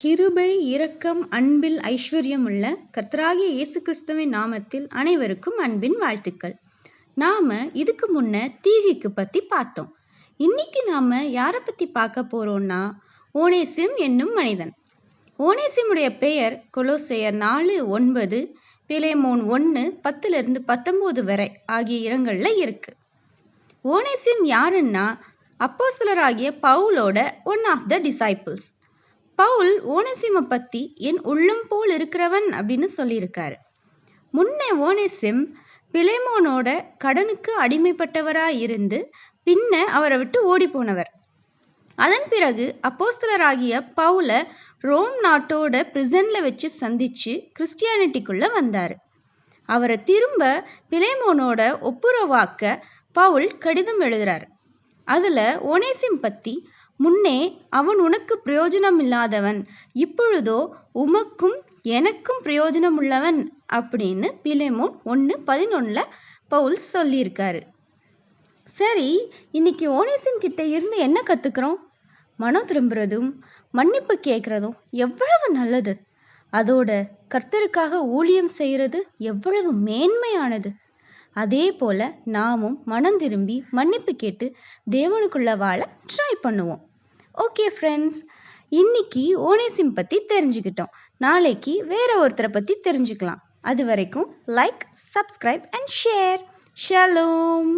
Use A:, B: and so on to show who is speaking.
A: கிருபை இரக்கம் அன்பில் ஐஸ்வர்யமுள்ள கர்த்தராகிய இயேசு கிறிஸ்துவின் நாமத்தில் அனைவருக்கும் அன்பின் வாழ்த்துக்கள். நாம இதுக்கு முன்ன தீகிக்கு பத்தி பார்த்தோம். இன்னைக்கு நாம யாரை பத்தி பார்க்க போறோம்னா ஓனேசிம் என்னும் மனிதன். ஓனேசிமுடைய பெயர் கொலோசையர் நாலு ஒன்பது பிலேமோன் ஒன்று பத்துலேருந்து பத்தொம்போது வரை ஆகிய இடங்களில் இருக்கு. ஓனேசிம் யாருன்னா அப்போஸ்தலராகிய பவுலோட one of the disciples Paul ஓனேசிமை பற்றி என் உள்ளம் போல் இருக்கிறவன் அப்படின்னு சொல்லியிருக்காரு. முன்னே ஓனேசிம் பிலேமோனோட கடனுக்கு அடிமைப்பட்டவராக இருந்து பின்ன அவரை விட்டு ஓடி போனவர். அதன் பிறகு அப்போஸ்தலராகிய பவுல ரோம் நாட்டோட பிரிசனில் வச்சு சந்திச்சு கிறிஸ்டியானிட்டிக்குள்ளே வந்தார். அவரை திரும்ப பிலேமோனோட ஒப்புரவாக்க பவுல் கடிதம் எழுதுறார். அதில் ஓனேசிம் பற்றி முன்னே அவன் உனக்கு பிரயோஜனம் இல்லாதவன் இப்பொழுதோ உமக்கும் எனக்கும் பிரயோஜனம் உள்ளவன் அப்படின்னு பிலேமோன் ஒன்று பதினொன்றில் பவுல்ஸ் சொல்லியிருக்காரு. சரி இன்னைக்கு ஓனேசின் கிட்ட இருந்து என்ன கற்றுக்குறோம் மனம் திரும்புறதும் மன்னிப்பு கேட்குறதும் எவ்வளவு நல்லது. அதோட கர்த்தருக்காக ஊழியம் செய்கிறது எவ்வளவு மேன்மையானது. அதே போல் நாமும் மனம் திரும்பி மன்னிப்பு கேட்டு தேவனுக்குள்ள வாழ ட்ரை பண்ணுவோம். ஓகே ஃப்ரெண்ட்ஸ் இன்னைக்கு ஓனேசிம் பற்றி தெரிஞ்சுக்கிட்டோம். நாளைக்கு வேற ஒருத்தரை பற்றி தெரிஞ்சுக்கலாம். அது வரைக்கும் like subscribe and share shalom.